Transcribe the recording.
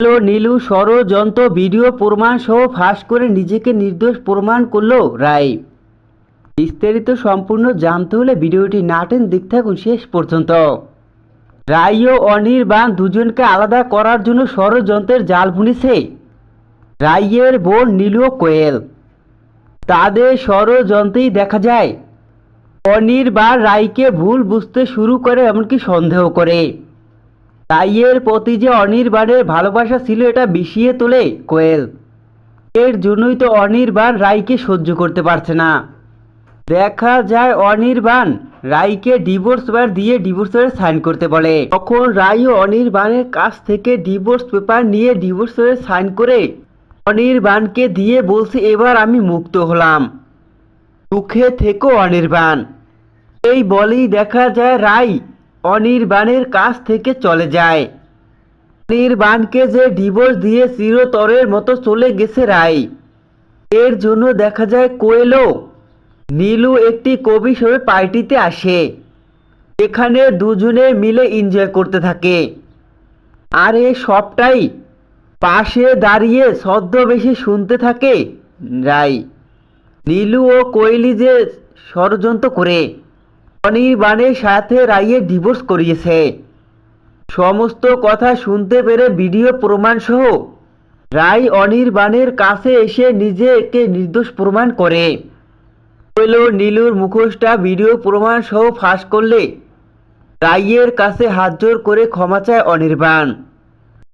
হলো নীলু, ষড়যন্ত্র, ভিডিও প্রমাণ সহ ফাঁস করে নিজেকে নির্দোষ প্রমাণ করল রায় বিস্তারিত সম্পূর্ণ জানতে হলে ভিডিওটি নাটেন দেখতে থাকুন শেষ পর্যন্ত। রায় ও অনির্বাণ দুজনকে আলাদা করার জন্য ষড়যন্ত্রের জাল বুনেছে রাইয়ের বোন নীলু কোয়েল। তাদের ষড়যন্ত্রেই দেখা যায়। অনির্বাণ রায়কে ভুল বুঝতে শুরু করে এমনকি সন্দেহ করে। রাইয়ের প্রতি যে অনির্বাণের ভালোবাসা ছিল এটা বিষিয়ে তোলে কোয়েল। এর জন্যই তো অনির্বাণ রায়কে সহ্য করতে পারছে না। দেখা যায় অনির্বাণ রায়কে ডিভোর্স পেপার দিয়ে ডিভোর্স পেপারে সাইন করতে বলে। তখন রায় অনির্বাণের কাছ থেকে ডিভোর্স পেপার নিয়ে ডিভোর্স পেপারে সাইন করে অনির্বাণকে দিয়ে বলছে, এবার আমি মুক্ত হলাম। সুখে থেকো অনির্বাণ। এই বলেই দেখা যায় রায় অনির্বাণের কাছ থেকে চলে যায়। অনির্বাণকে যে ডিভোর্স দিয়ে চিরতরের মতো চলে গেছে রাই এর জন্য দেখা যায় কোয়েলও নীলু একটি কবি সবে পার্টিতে আসে। এখানে দুজনে মিলে এনজয় করতে থাকে। আর এ সবটাই পাশে দাঁড়িয়ে ছদ্মবেশে শুনতে থাকে রাই নীলু ও কোয়েলি যে ষড়যন্ত্র করে। অনির্বাণের সাথে রাইয়ে ডিভোর্স করিয়েছে। সমস্ত কথা শুনতে পেরে ভিডিও প্রমাণ সহ রায় অনির্বাণের কাছে এসে নিজেকে নির্দোষ প্রমাণ করে। হইল নীলুর মুখোশটা ভিডিও প্রমাণ সহ ফাঁস করলে রাইয়ের কাছে হাত জোর করে ক্ষমা চায় অনির্বাণ।